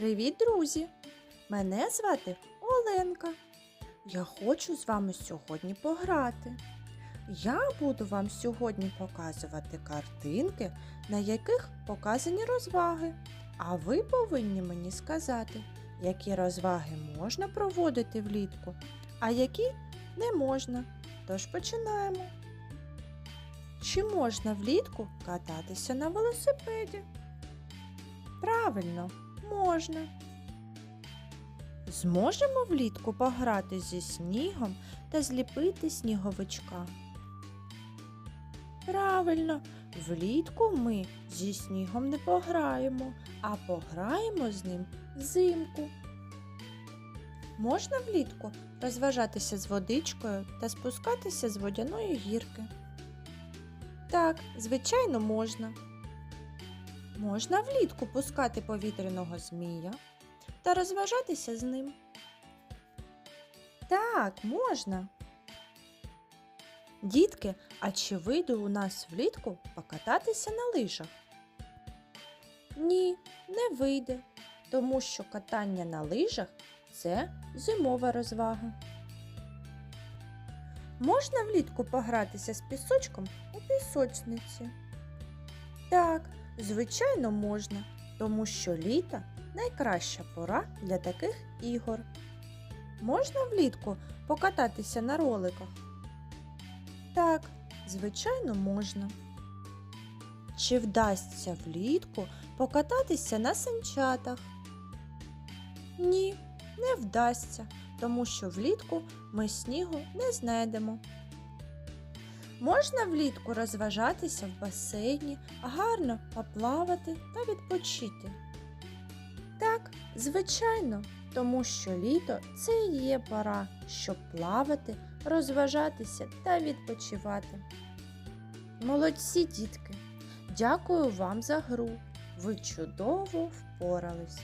Привіт, друзі! Мене звати Оленка. Я хочу з вами сьогодні пограти. Я буду вам сьогодні показувати картинки, на яких показані розваги. А ви повинні мені сказати, які розваги можна проводити влітку, а які не можна. Тож починаємо. Чи можна влітку кататися на велосипеді? Правильно, можна. Зможемо влітку пограти зі снігом та зліпити сніговичка. Правильно, влітку ми зі снігом не пограємо, а пограємо з ним взимку. Можна влітку розважатися з водичкою та спускатися з водяної гірки. Так, звичайно, можна. Можна влітку пускати повітряного змія та розважатися з ним. Так, можна. Дітки, а чи вийде у нас влітку покататися на лижах? Ні, не вийде, тому що катання на лижах це зимова розвага. Можна влітку погратися з пісочком у пісочниці? Так, звичайно, можна, тому що літо найкраща пора для таких ігор. Можна влітку покататися на роликах? Так, звичайно, можна. Чи вдасться влітку покататися на санчатах? Ні, не вдасться, тому що влітку ми снігу не знайдемо. Можна влітку розважатися в басейні, гарно поплавати та відпочити. Так, звичайно, тому що літо це і є пора, щоб плавати, розважатися та відпочивати. Молодці, дітки! Дякую вам за гру. Ви чудово впорались.